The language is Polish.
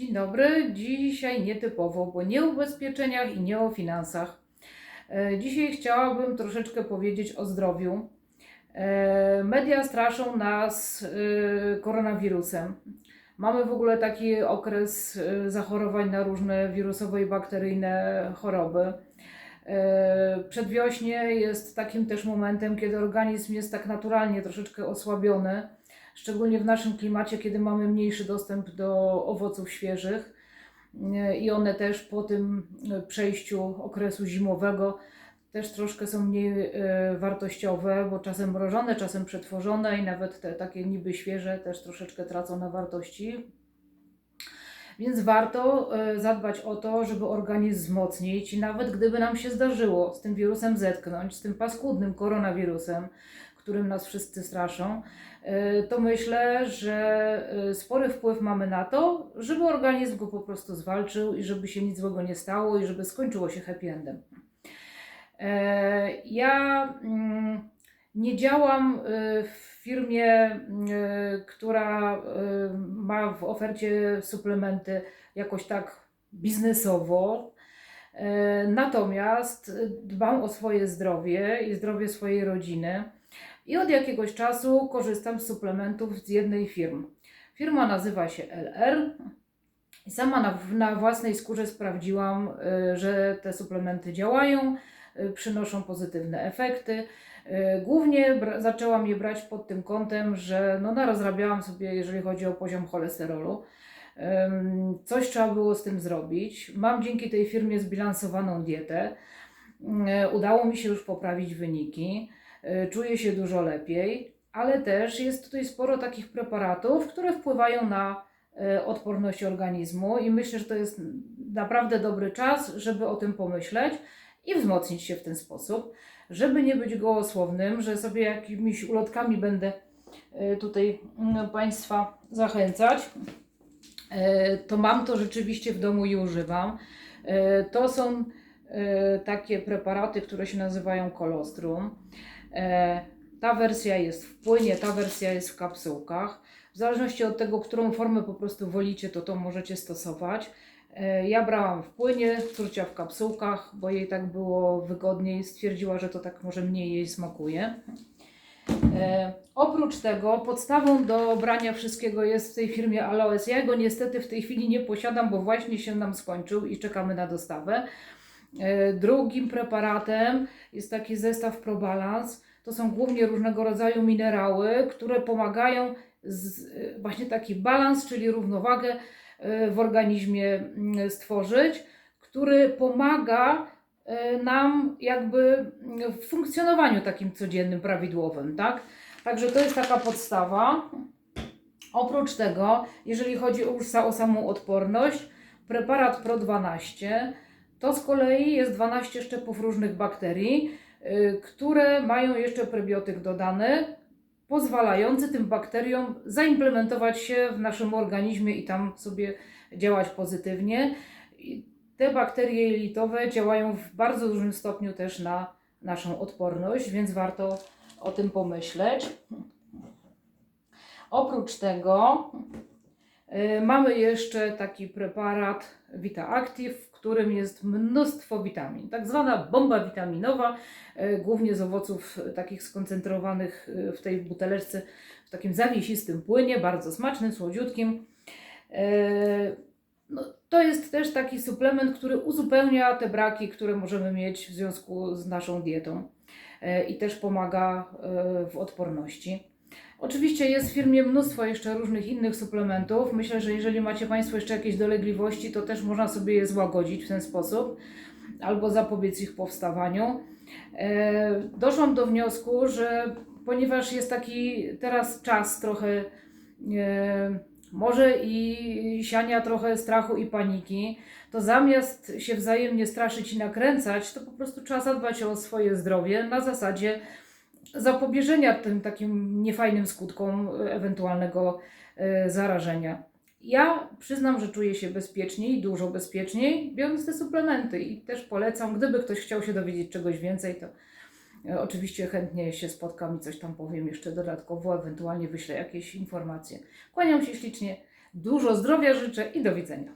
Dzień dobry. Dzisiaj nietypowo, bo nie o ubezpieczeniach i nie o finansach. E, Dzisiaj chciałabym troszeczkę powiedzieć o zdrowiu. E, Media straszą nas e, koronawirusem. Mamy w ogóle taki okres zachorowań na różne wirusowe i bakteryjne choroby. Przedwiośnie jest takim też momentem, kiedy organizm jest tak naturalnie troszeczkę osłabiony szczególnie w naszym klimacie, kiedy mamy mniejszy dostęp do owoców świeżych e, i one też po tym e, przejściu okresu zimowego też troszkę są mniej e, wartościowe, bo czasem mrożone, czasem przetworzone i nawet te takie niby świeże też troszeczkę tracą na wartości. Więc warto zadbać o to, żeby organizm wzmocnić i nawet gdyby nam się zdarzyło z tym wirusem zetknąć, z tym paskudnym koronawirusem, którym nas wszyscy straszą, e, to myślę, że e, spory wpływ mamy na to, żeby organizm go po prostu zwalczył i żeby się nic złego nie stało i żeby skończyło się happy endem. E, Ja mm, nie działam w firmie, która ma w ofercie suplementy jakoś tak biznesowo. Natomiast dbam o swoje zdrowie i zdrowie swojej rodziny. I od jakiegoś czasu korzystam z suplementów z jednej firmy. Firma nazywa się LR. I sama na, na własnej skórze sprawdziłam, y, że te suplementy działają, y, przynoszą pozytywne efekty. Y, Głównie zaczęłam je brać pod tym kątem, że no narazrabiałam sobie, jeżeli chodzi o poziom cholesterolu. Coś trzeba było z tym zrobić. Mam dzięki tej firmie zbilansowaną dietę. Udało mi się już poprawić wyniki. Y, Czuję się dużo lepiej, ale też jest tutaj sporo takich preparatów, które wpływają na y, odporność organizmu i myślę, że to jest naprawdę dobry czas, żeby o tym pomyśleć i wzmocnić się w ten sposób, żeby nie być gołosłownym, że sobie jakimiś ulotkami będę y, tutaj mm, Państwa zachęcać. To mam to rzeczywiście w domu i używam. To są takie preparaty, które się nazywają kolostrum. E, Ta wersja jest w płynie, ta wersja jest w kapsułkach. W zależności od tego, którą formę po prostu wolicie, to to możecie stosować. E, Ja brałam w płynie, córcia w kapsułkach, bo jej tak było wygodniej. Stwierdziła, że to tak może mniej jej smakuje. E, oprócz tego podstawą do brania wszystkiego jest w tej firmie Aloes. Ja go niestety w tej chwili nie posiadam, bo właśnie się nam skończył i czekamy na dostawę. E, drugim preparatem jest taki zestaw ProBalance. To są głównie różnego rodzaju minerały, które pomagają z, e, właśnie taki balans, czyli równowagę e, w organizmie mm, stworzyć, który pomaga nam jakby mm, w funkcjonowaniu takim codziennym, prawidłowym, tak? Także to jest taka podstawa. Oprócz tego, jeżeli chodzi o, już o samą odporność, preparat Pro12 to z kolei jest 12 szczepów różnych bakterii, y, które mają jeszcze prebiotyk dodany, pozwalający tym bakteriom zaimplementować się w naszym organizmie i tam sobie działać pozytywnie. Te bakterie jelitowe działają w bardzo dużym stopniu też na naszą odporność, więc warto o tym pomyśleć. Oprócz tego mamy jeszcze taki preparat Vita Active, w którym jest mnóstwo witamin. Tak zwana bomba witaminowa, y, głównie z owoców y, takich skoncentrowanych y, w tej buteleczce, w takim zawiesistym płynie, bardzo smacznym, słodziutkim. Y, No, to jest też taki suplement, który uzupełnia te braki, które możemy mieć w związku z naszą dietą y, i też pomaga y, w odporności. Oczywiście jest w firmie mnóstwo jeszcze różnych innych suplementów. Myślę, że jeżeli macie Państwo jeszcze jakieś dolegliwości, to też można sobie je złagodzić w ten sposób albo zapobiec ich powstawaniu. E, Doszłam do wniosku, że ponieważ jest taki teraz czas trochę e, może i siania trochę strachu i paniki, to zamiast się wzajemnie straszyć i nakręcać, to po prostu trzeba zadbać o swoje zdrowie na zasadzie zapobieżenia tym takim niefajnym skutkom e, ewentualnego e, zarażenia. Ja przyznam, że czuję się bezpieczniej, dużo bezpieczniej, biorąc te suplementy i też polecam, gdyby ktoś chciał się dowiedzieć czegoś więcej, to e, oczywiście chętnie się spotkam i coś tam powiem jeszcze dodatkowo, ewentualnie wyślę jakieś informacje. Kłaniam się ślicznie, Dużo zdrowia życzę i do widzenia.